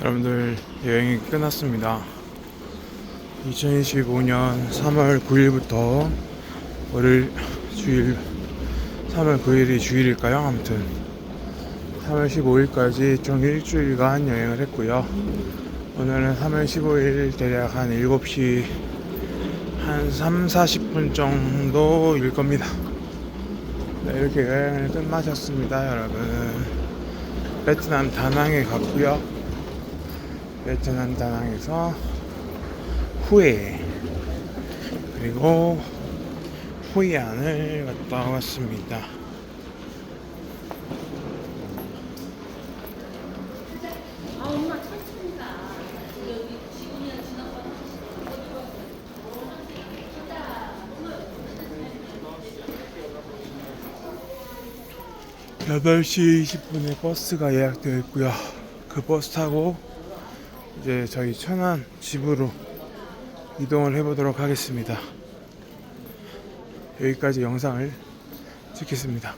여러분들 여행이 끝났습니다. 2025년 3월 9일부터 월요일 주일 3월 9일이 주일일까요? 아무튼 3월 15일까지 총 일주일간 여행을 했고요. 오늘은 3월 15일 대략 한 7시 한 3, 40분 정도일 겁니다. 네, 이렇게 여행을 끝마쳤습니다, 여러분. 베트남 다낭에 갔고요. 베트남 다낭에서 후에 그리고 후이안을 갔다 왔습니다. 여덟 시 20분에 버스가 예약되어 있고요. 그 버스 타고 이제 저희 천안 집으로 이동을 해보도록 하겠습니다. 여기까지 영상을 찍겠습니다.